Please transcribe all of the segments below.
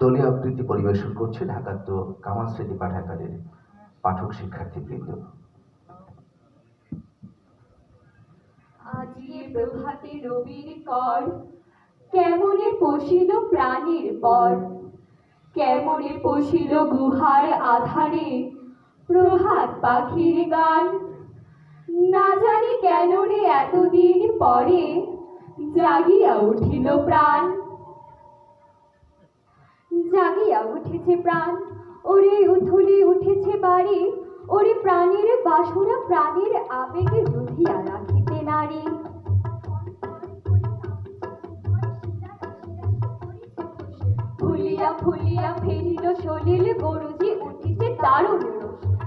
দলীয় আবৃত্তি পরিবেশন করছে ঢাকার তো কামাল স্মৃতি পাঠাগারের পাঠক শিক্ষার্থীবৃন্দ। আজিয়ে প্রভাতে রবির কর কেমনে পশিল প্রাণীর পর? কেমনে পশিল গুহার আধারে প্রভাত পাখির গান? না জানি কেন রে এতদিন পরে জাগিয়া উঠিল প্রাণ। জাগিয়া উঠেছে প্রাণ। ওরে উথুলি উঠেছে বাড়ি, ওরে প্রাণীর বাসনা প্রাণীর আবেগে রুধিয়া রাখিতে নারী। ফুলিয়া ফুলিয়া ফেলিল সলিল গরুজি উঠিতে দারুণ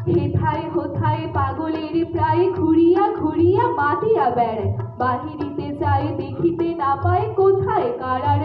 হেথায় হোথায় পাগলের প্রায় ঘুরিয়া ঘুরিয়া মাতিয়া বেড়ায়। বাহিরিতে চায় দেখিতে না পায় কোথায় কারার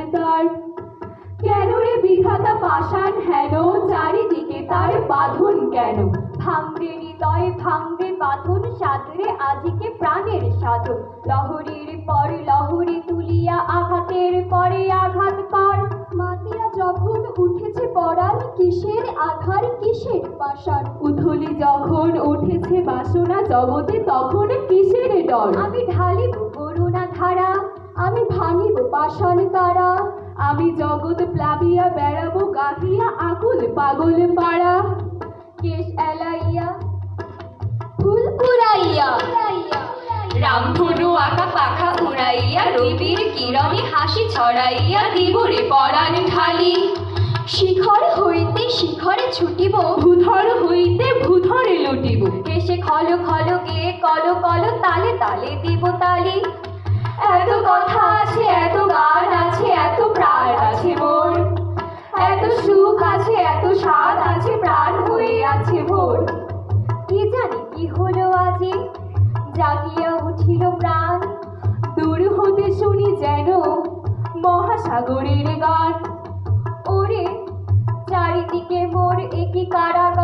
পাষাণ হেন চারিদিকে তার বাঁধন কেন? ভাঙবে হৃদয়, ভাঙবে বাঁধন সাঁতরে আজিকে প্রাণের সাধন। লহরীর পর লহরী তুলিয়া আঘাতের পরে আঘাত কর মাতিয়া যখন উঠেছে পরাণ, কিসের আধার কিসের পাষাণ? উথলি যখন উঠেছে বাসনা জগতে, তখন কিসের ডর? আমি ঢালিব করুণা ধারা আমি ভাঙিব পাষাণ তারা। আমি জগৎ প্লাবিয়া, বেড়াবো গাহিয়া, আকুল পাগল পাড়া। কেশ এলাইয়া, ফুল কুড়াইয়া রামধনু আঁকা পাখা উড়াইয়া, রবির কিরণে হাসি ছড়াইয়া দিবরে পরাণ ঢালি। শিখর হইতে শিখরে ছুটিব, ভূধর হইতে ভূধরে লুটিব। হেসে খল খল গিয়ে কল কল তালে তালে দিব তালি। এত কথা সুখ আছে, এত স্বাদ আছে, প্রাণ হয়ে আছে ভোর। কি জানি কি হলো আজি? জাগিয়া উঠিল প্রাণ। দূর হতে শুনি যেন মহাসাগরের গান। ওরে, চারিদিকে মোর একই কারাগার।